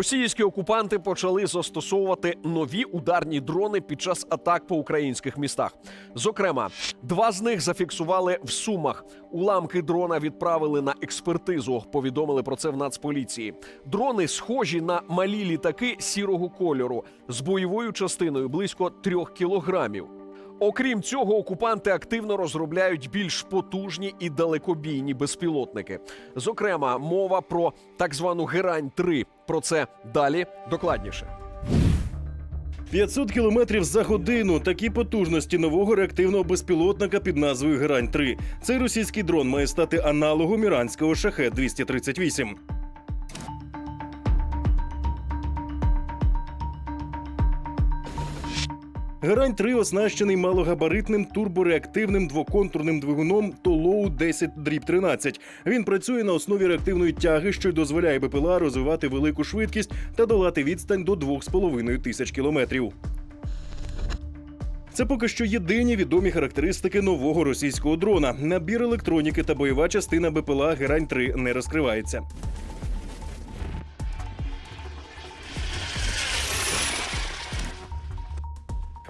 Російські окупанти почали застосовувати нові ударні дрони під час атак по українських містах. Зокрема, два з них зафіксували в Сумах. Уламки дрона відправили на експертизу. Повідомили про це в Нацполіції. Дрони схожі на малі літаки сірого кольору з бойовою частиною близько трьох кілограмів. Окрім цього, окупанти активно розробляють більш потужні і далекобійні безпілотники. Зокрема, мова про так звану герань 3 Про це далі докладніше. 500 кілометрів за годину. Такі потужності нового реактивного безпілотника під назвою Герань 3 Цей російський дрон має стати аналогом іранського шахет 238 Герань 3 оснащений малогабаритним турбореактивним двоконтурним двигуном Толоу 10 13 Він працює на основі реактивної тяги, що й дозволяє БПЛА розвивати велику швидкість та долати відстань до 2,5 тисяч кілометрів. Це поки що єдині відомі характеристики нового російського дрона. Набір електроніки та бойова частина БПЛА Герань 3 не розкривається.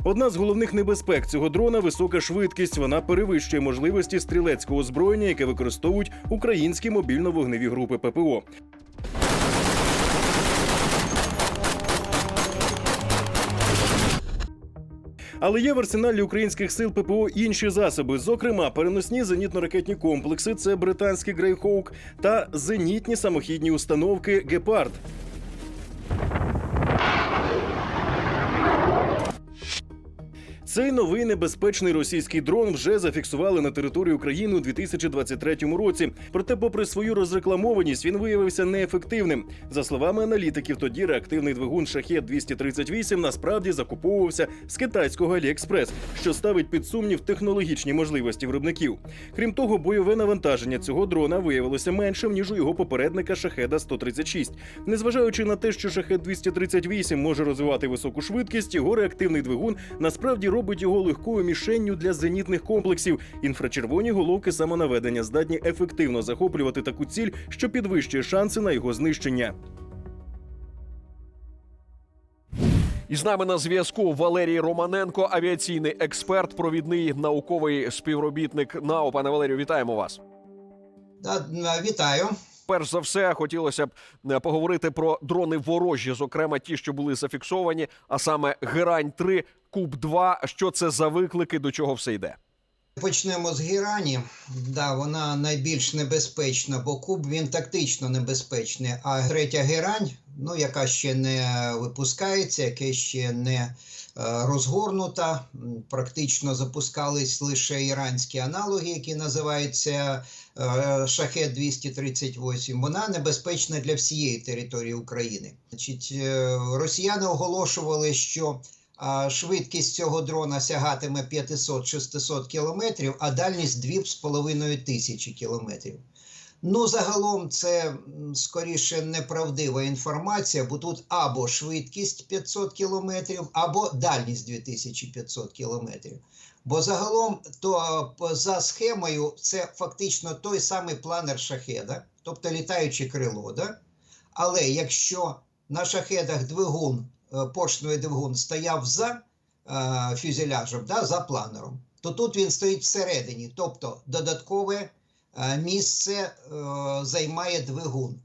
Одна з головних небезпек цього дрона висока швидкість. Вона перевищує можливості стрілецького озброєння, яке використовують українські мобільно-вогневі групи ППО. Але є в арсеналі українських сил ППО інші засоби, зокрема переносні зенітно-ракетні комплекси, це британський Грейхоук та зенітні самохідні установки Гепард. Цей новий небезпечний російський дрон вже зафіксували на території України у 2023 році. Проте, попри свою розрекламованість, він виявився неефективним. За словами аналітиків, тоді реактивний двигун шахет 238 насправді закуповувався з китайського Аліекспрес, що ставить під сумнів технологічні можливості виробників. Крім того, бойове навантаження цього дрона виявилося меншим ніж у його попередника шахеда 136. Незважаючи на те, що шахет 238 може розвивати високу швидкість, його реактивний двигун насправді робить його легкою мішенню для зенітних комплексів. Інфрачервоні головки самонаведення здатні ефективно захоплювати таку ціль, що підвищує шанси на його знищення. І з нами на зв'язку Валерій Романенко, авіаційний експерт, провідний науковий співробітник НАО. Пане Валерію, вітаємо вас. Да, вітаю. Перш за все, хотілося б е, поговорити про дрони ворожі, зокрема ті, що були зафіксовані, а саме Герань 3 Куб 2 Що це за виклики? До чого все йде? Почнемо з Герані. Да, вона найбільш небезпечна, бо куб він тактично небезпечний. А третя герань, ну яка ще не випускається, яка ще не е, розгорнута. Практично запускались лише іранські аналоги, які називаються е, Шахет 238. Вона небезпечна для всієї території України. Значить, е, росіяни оголошували, що швидкість цього дрона сягатиме 500-600 кілометрів, а дальність 2,5 тисячі кілометрів. Ну, загалом, це скоріше неправдива інформація, бо тут або швидкість 500 кілометрів, або дальність 2500 кілометрів. Бо загалом, то за схемою, це фактично той самий планер шахеда, тобто літаюче крило. Да? Але якщо на шахедах двигун, е, поршневий двигун стояв за е, фюзеляжем, да, за планером, то тут він стоїть всередині, тобто додаткове е, місце займає двигун.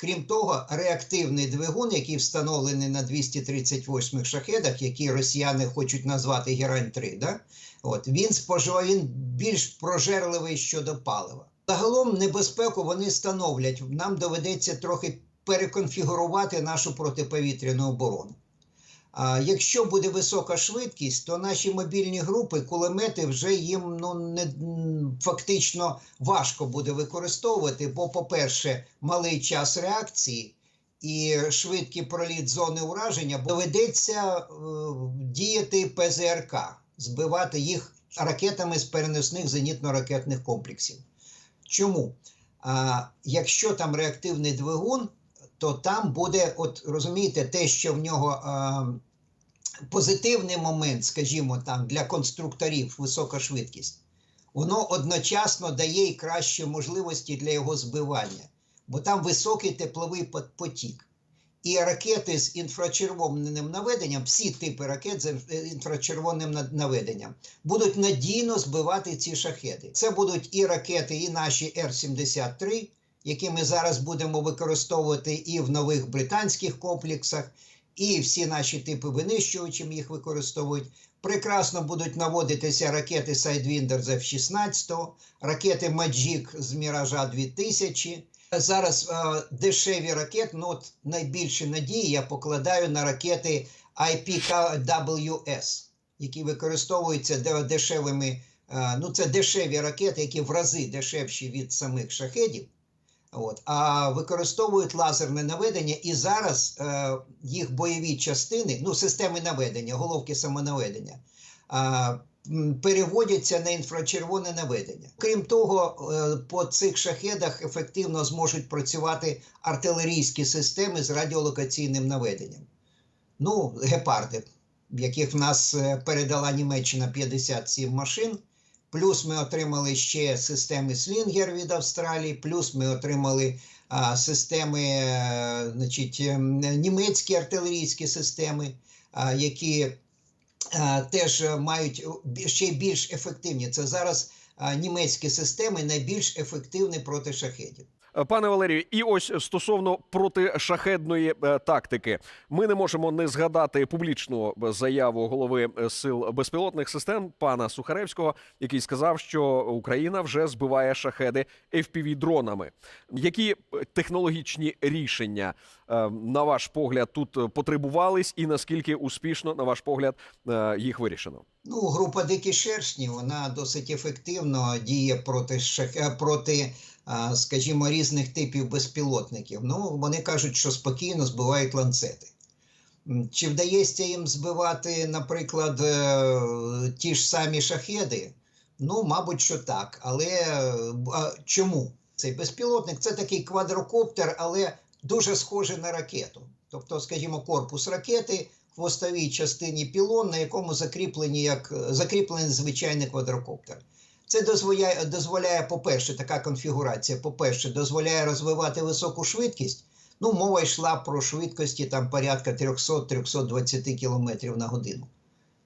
Крім того, реактивний двигун, який встановлений на 238 х шахедах, які росіяни хочуть назвати Герань 3, да? От, він споживає він більш прожерливий щодо палива. Загалом небезпеку вони становлять. Нам доведеться трохи переконфігурувати нашу протиповітряну оборону. Якщо буде висока швидкість, то наші мобільні групи, кулемети вже їм ну, не, фактично важко буде використовувати, бо, по-перше, малий час реакції і швидкий проліт зони ураження доведеться е, діяти ПЗРК, збивати їх ракетами з переносних зенітно-ракетних комплексів. Чому? А, якщо там реактивний двигун, то там буде, от розумієте, те, що в нього а, позитивний момент, скажімо, там для конструкторів висока швидкість, воно одночасно дає і кращі можливості для його збивання, бо там високий тепловий потік. І ракети з інфрачервоним наведенням, всі типи ракет з інфрачервоним наведенням, будуть надійно збивати ці шахеди. Це будуть і ракети, і наші Р-73, які ми зараз будемо використовувати і в нових британських комплексах, і всі наші типи винищувачів їх використовують. Прекрасно будуть наводитися ракети Sidewinder з F-16, ракети Маджік з Міража 2000. Зараз е, дешеві ракети, ну от найбільші надії я покладаю на ракети IPKWS, які використовуються дешевими. е, ну, це дешеві ракети, які в рази дешевші від самих шахедів. От, а використовують лазерне наведення, і зараз е, їх бойові частини, ну, системи наведення, головки самонаведення, е, переводяться на інфрачервоне наведення. Крім того, е, по цих шахедах ефективно зможуть працювати артилерійські системи з радіолокаційним наведенням. Ну, гепарди, яких в нас е, передала Німеччина 57 машин. Плюс ми отримали ще системи Слінгер від Австралії, плюс ми отримали а, системи, а, значить, ем, німецькі артилерійські системи, а, які а, теж е, мають ще більш ефективні. Це зараз а, німецькі системи найбільш ефективні проти шахедів. Е, Пане Валерію, і ось стосовно протишахедної е, тактики, ми не можемо не згадати публічну е, заяву голови сил безпілотних систем пана Сухаревського, який сказав, що Україна вже збиває шахеди fpv дронами. Які технологічні рішення, на ваш погляд, тут потребувались, і наскільки успішно, на ваш погляд, їх вирішено? Ну, група дикі шершні, вона досить ефективно діє проти шах... проти, скажімо, різних типів безпілотників. Ну, вони кажуть, що спокійно збивають ланцети. Чи вдається їм збивати, наприклад, е, ті ж самі шахеди? Ну, мабуть, що так. Але е, а чому? Цей безпілотник це такий квадрокоптер, але дуже схожий на ракету. Тобто, скажімо, корпус ракети, в хвостовій частині пілон, на якому закріплені як закріплений звичайний квадрокоптер. Це дозволяє, дозволяє, по-перше, така конфігурація, по-перше, дозволяє розвивати високу швидкість. Ну, мова йшла про швидкості там порядка 300-320 км на годину.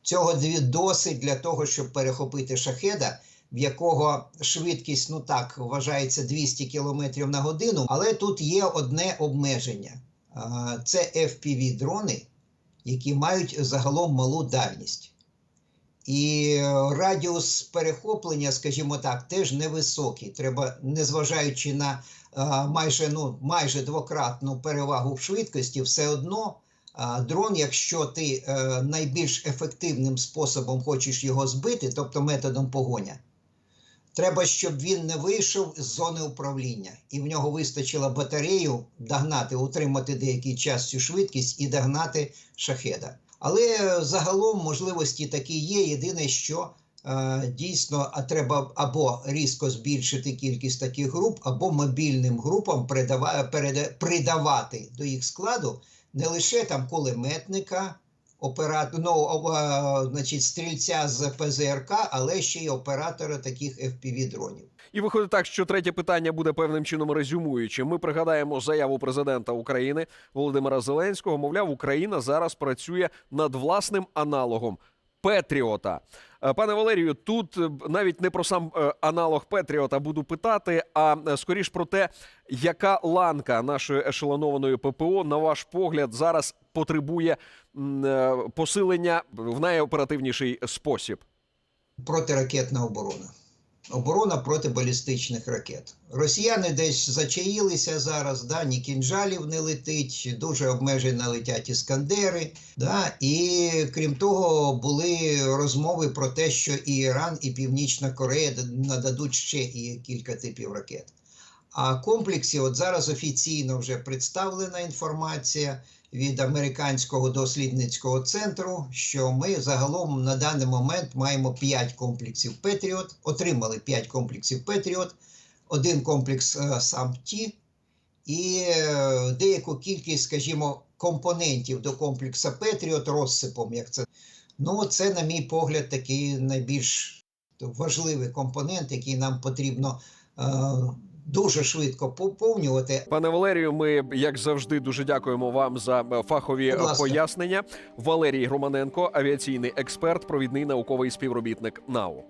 Цього досить для того, щоб перехопити шахеда, в якого швидкість, ну так, вважається 200 км на годину, але тут є одне обмеження. Це FPV-дрони, які мають загалом малу дальність. І е, радіус перехоплення, скажімо так, теж невисокий. Треба, незважаючи на а, майже, ну, майже двократну перевагу в швидкості, все одно а, дрон, якщо ти е, найбільш ефективним способом хочеш його збити, тобто методом погоня, треба, щоб він не вийшов з зони управління, і в нього вистачило батарею догнати, утримати деякий час цю швидкість і догнати шахеда. Але загалом можливості такі є. Єдине, що е, дійсно а треба або різко збільшити кількість таких груп, або мобільним групам придавати до їх складу не лише там кулеметника, оператор, ну, значить, стрільця з ПЗРК, але ще й оператора таких FPV-дронів. І виходить так, що третє питання буде певним чином резюмуючим. Ми пригадаємо заяву президента України Володимира Зеленського. Мовляв, Україна зараз працює над власним аналогом Петріота. Е, Пане Валерію, тут е, навіть не про сам е, аналог Петріота буду питати, а скоріш про те, яка ланка нашої ешелонованої ППО, на ваш погляд, зараз потребує посилення в найоперативніший спосіб. протиракетна оборона. Оборона проти балістичних ракет. Росіяни десь зачаїлися зараз, да, ні кінжалів не летить, дуже обмежено летять іскандери. Да, і крім того, були розмови про те, що і Іран, і Північна Корея нададуть ще і кілька типів ракет. А комплексі, от зараз офіційно вже представлена інформація від американського дослідницького центру, що ми загалом на даний момент маємо 5 комплексів Петріот, отримали 5 комплексів Петріот, один комплекс е, сам Ті і е, деяку кількість, скажімо, компонентів до комплексу Петріот розсипом, як це. Ну, це, на мій погляд, такий найбільш важливий компонент, який нам потрібно е, дуже швидко поповнювати. Пане Валерію, ми як завжди дуже дякуємо вам за е, фахові е, пояснення. Валерій Романенко, авіаційний експерт, провідний науковий співробітник НАУ.